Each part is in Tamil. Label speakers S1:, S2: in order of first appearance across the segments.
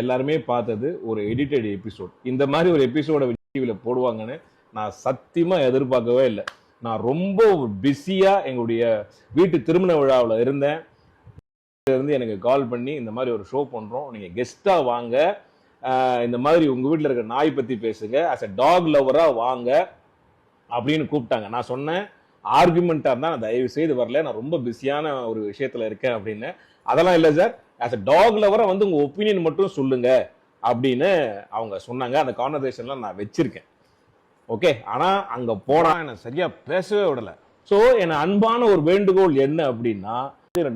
S1: எல்லாருமே பார்த்தது ஒரு எடிட்டட் எபிசோட் இந்த மாதிரி ஒரு எபிசோட டிவியில் போடுவாங்கன்னு நான் சத்தியமா எதிர்பார்க்கவே இல்லை. நான் ரொம்ப பிஸியா எங்களுடைய வீட்டு திருமண விழாவில் இருந்தேன். இருந்து எனக்கு கால் பண்ணி இந்த மாதிரி ஒரு ஷோ பண்றோம். நீங்க கெஸ்டா வாங்க. இந்த மாதிரி உங்க வீட்டில் இருக்க நாய் பத்தி பேசுங்க. அஸ் அ டாக் லவரா வாங்க அப்படின்னு கூப்பிட்டாங்க. நான் சொன்னேன் ஆர்குமெண்ட்டாக இருந்தால் நான் தயவு செய்து வரல. நான் ரொம்ப பிஸியான ஒரு விஷயத்தில் இருக்கேன் அப்படின்னு. அதெல்லாம் இல்லை சார். ஆஸ் அ டாக் லவரை வந்து உங்கள் ஒப்பீனியன் மட்டும் சொல்லுங்க அப்படின்னு அவங்க சொன்னாங்க. அந்த கான்வர்சேஷன்லாம் நான் வச்சிருக்கேன். ஓகே ஆனால் அங்கே போனால் என்னை சரியாக பேசவே விடலை. ஸோ என் அன்பான ஒரு வேண்டுகோள் என்ன அப்படின்னா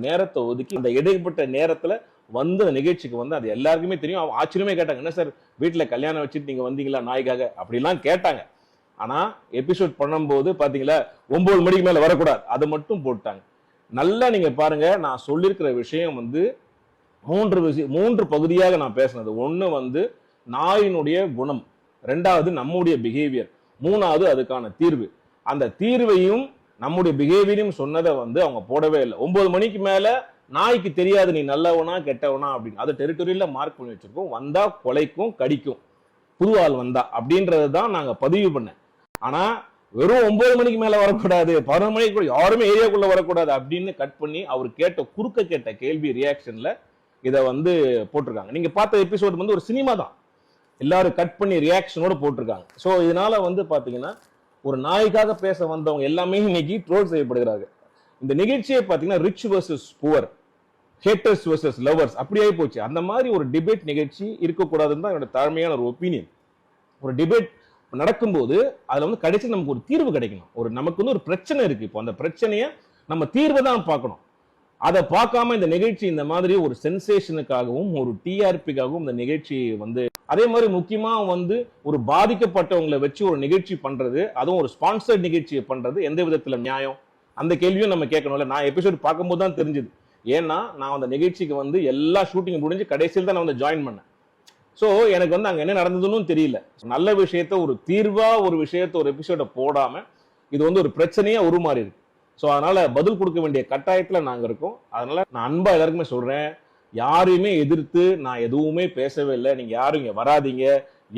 S1: நேரத்தை ஒதுக்கி இந்த இடைப்பட்ட நேரத்தில் வந்து அந்த நிகழ்ச்சிக்கு வந்து அது எல்லாருக்குமே தெரியும். அவங்க ஆச்சரியமே கேட்டாங்க என்ன சார் வீட்டில் கல்யாணம் வச்சுட்டு நீங்கள் வந்தீங்களா நாய்க்காக? அப்படிலாம் கேட்டாங்க. ஆனால் எபிசோட் பண்ணும்போது பார்த்தீங்களா ஒம்பது மணிக்கு மேலே வரக்கூடாது. அது மட்டும் போட்டாங்க. நல்லா நீங்கள் பாருங்கள் நான் சொல்லியிருக்கிற விஷயம் வந்து மூன்று விஷயம் மூன்று பகுதியாக நான் பேசினது. ஒன்று வந்து நாயினுடைய குணம். ரெண்டாவது நம்முடைய பிஹேவியர் மூணாவது அதுக்கான தீர்வு. அந்த தீர்வையும் நம்முடைய பிஹேவியரையும் சொன்னதை வந்து அவங்க போடவே இல்லை. ஒன்பது மணிக்கு மேலே நாய்க்கு தெரியாது நீ நல்லவனா கெட்டவனா அப்படின்னு. அது டெரிட்டரியில் மார்க் பண்ணி வச்சிருக்கோம். வந்தா கொலைக்கும் கடிக்கும். புது ஆள் வந்தா அப்படின்றது தான் நாங்கள் பதிவு பண்ணேன். ஆனால் வெறும் ஒன்பது மணிக்கு மேலே வரக்கூடாது பதினொரு மணிக்கு கூட யாருமே ஏரியாக்குள்ளே வரக்கூடாது அப்படின்னு கட் பண்ணி அவர் கேட்ட குறுக்க கேட்ட கேள்வி ரியாக்ஷனில் இதை வந்து போட்டிருக்காங்க. நீங்க பார்த்த எபிசோட் வந்து ஒரு சினிமா தான். எல்லாரும் கட் பண்ணி ரியாக்ஷனோட போட்டிருக்காங்க. ஸோ இதனால வந்து பாத்தீங்கன்னா ஒரு நாய்க்காக பேச வந்தவங்க எல்லாமே இன்னைக்கு ட்ரோல் செய்யப்படுகிறாங்க. இந்த நிகழ்ச்சியை பார்த்தீங்கன்னா rich versus poor haters versus lovers அப்படியே போச்சு. அந்த மாதிரி ஒரு டிபேட் நிகழ்ச்சி இருக்கக்கூடாதுன்னு தான் என்னோட தாழ்மையான ஒரு ஒப்பீனியன் ஒரு டிபேட் நடக்கும்போது அதில் வந்து கடைசி நமக்கு ஒரு தீர்வு கிடைக்கணும். ஒரு நமக்கு வந்து ஒரு பிரச்சனை இருக்கு. இப்போ அந்த பிரச்சனையை நம்ம தீர்வை தான் பார்க்கணும். அதை பார்க்காம இந்த நிகழ்ச்சி இந்த மாதிரி ஒரு சென்சேஷனுக்காகவும் ஒரு டிஆர்பிக்காகவும் இந்த நிகழ்ச்சி வந்து அதே மாதிரி முக்கியமா வந்து ஒரு பாதிக்கப்பட்டவங்களை வச்சு ஒரு நிகழ்ச்சி பண்றது அதுவும் ஒரு ஸ்பான்சர்ட் நிகழ்ச்சியை பண்றது எந்த விதத்துல நியாயம்? அந்த கேள்வியும் நம்ம கேட்கணும்ல. நான் எபிசோட் பார்க்கும்போது தான் தெரிஞ்சது. ஏன்னா நான் அந்த நிகழ்ச்சிக்கு வந்து எல்லா ஷூட்டிங் முடிஞ்சு கடைசியில் தான் நான் வந்து ஜாயின் பண்ணேன். ஸோ எனக்கு வந்து அங்கே என்ன நடந்ததுன்னு தெரியல. நல்ல விஷயத்த ஒரு தீர்வா ஒரு விஷயத்த ஒரு எபிசோட போடாம இது வந்து ஒரு பிரச்சனையா உருமாறி இருக்கு ஸோ அதனால பதில் கொடுக்க வேண்டிய கட்டாயத்தில் நாங்கள் இருக்கோம். அதனால நான் அன்பா எல்லாருக்குமே சொல்றேன். யாரையுமே எதிர்த்து நான் எதுவுமே பேசவே இல்லை. நீங்க யாரும் இங்கே வராதீங்க.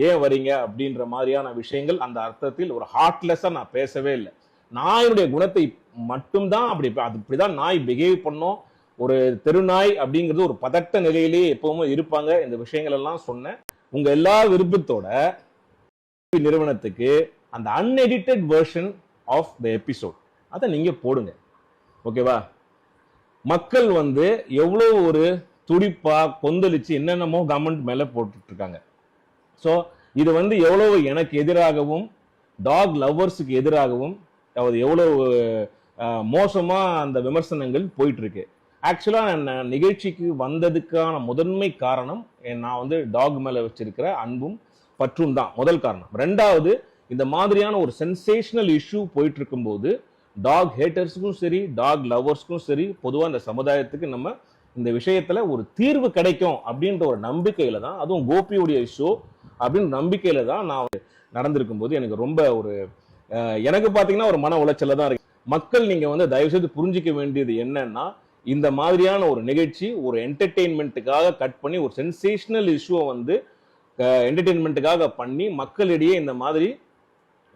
S1: ஏன் வரீங்க? அப்படின்ற மாதிரியான விஷயங்கள் அந்த அர்த்தத்தில் ஒரு ஹார்ட்லெஸ்ஸாக நான் பேசவே இல்லை. நாயுடைய குணத்தை மட்டும்தான் அப்படி அது இப்படிதான் நாய் பிஹேவ் பண்ணோம். ஒரு தெருநாய் அப்படிங்கிறது ஒரு பதட்ட நிலையிலேயே எப்பவுமே இருப்பாங்க. இந்த விஷயங்கள் எல்லாம் சொன்னேன். உங்க எல்லா விருப்பத்தோட நிறுவனத்துக்கு அந்த unedited version of the episode அதை நீங்கள் போடுங்க. ஓகேவா? மக்கள் வந்து எவ்வளோ ஒரு துடிப்பா கொந்தளிச்சு என்னென்னமோ கவர்மெண்ட் மேலே போட்டுட்டு இருக்காங்க ஸோ இது வந்து எவ்வளோ எனக்கு எதிராகவும் டாக் லவ்வர்ஸுக்கு எதிராகவும் அது எவ்வளோ மோசமாக அந்த விமர்சனங்கள் போயிட்டுருக்கு ஆக்சுவலாக நான் நிகழ்ச்சிக்கு வந்ததுக்கான முதன்மை காரணம் என் நான் வந்து டாக் மேலே வச்சிருக்கிற அன்பும் பற்றும் தான். முதல் காரணம். ரெண்டாவது இந்த மாதிரியான ஒரு சென்சேஷனல் இஷ்யூ போயிட்டு இருக்கும்போது டாக் ஹேட்டர்ஸுக்கும் சரி டாக் லவர்ஸ்க்கும் சரி பொதுவாக இந்த சமுதாயத்துக்கு நம்ம இந்த விஷயத்தில் ஒரு தீர்வு கிடைக்கும் அப்படின்ற ஒரு நம்பிக்கையில் தான் அதுவும் கோபியுடைய ஷோ அப்படின்னு நம்பிக்கையில் தான் நான் நடந்திருக்கும் போது எனக்கு ரொம்ப ஒரு எனக்கு பார்த்தீங்கன்னா ஒரு மன உளைச்சல தான் இருக்கு. மக்கள் நீங்கள் வந்து தயவு செய்து புரிஞ்சிக்க வேண்டியது என்னன்னா இந்த மாதிரியான ஒரு நிகழ்ச்சி ஒரு என்டர்டெயின்மெண்ட்டுக்காக கட் பண்ணி ஒரு சென்சேஷனல் இஷ்யூவை வந்து என்டர்டெயின்மெண்ட்டுக்காக பண்ணி மக்களிடையே இந்த மாதிரி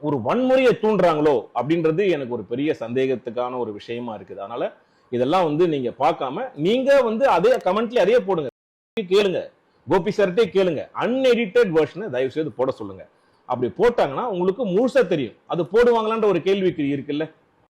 S1: ஒரு வன்முறையை தூண்டுறாங்களோ அப்படின்றது எனக்கு ஒரு பெரிய சந்தேகத்துக்கான ஒரு விஷயமா இருக்குது. அதனால இதெல்லாம் வந்து நீங்க பார்க்காம நீங்க வந்து அதே கமெண்ட்ல அதே போடுங்க. கேளுங்க. கோபி சார்ட்டே கேளுங்க. அன்எடிட்டட் வெர்ஷனை தயவு செய்து போட சொல்லுங்க. அப்படி போட்டாங்கன்னா உங்களுக்கு முழுசா தெரியும். அது போடுவாங்களான்ற ஒரு கேள்விக்கு இருக்குல்ல?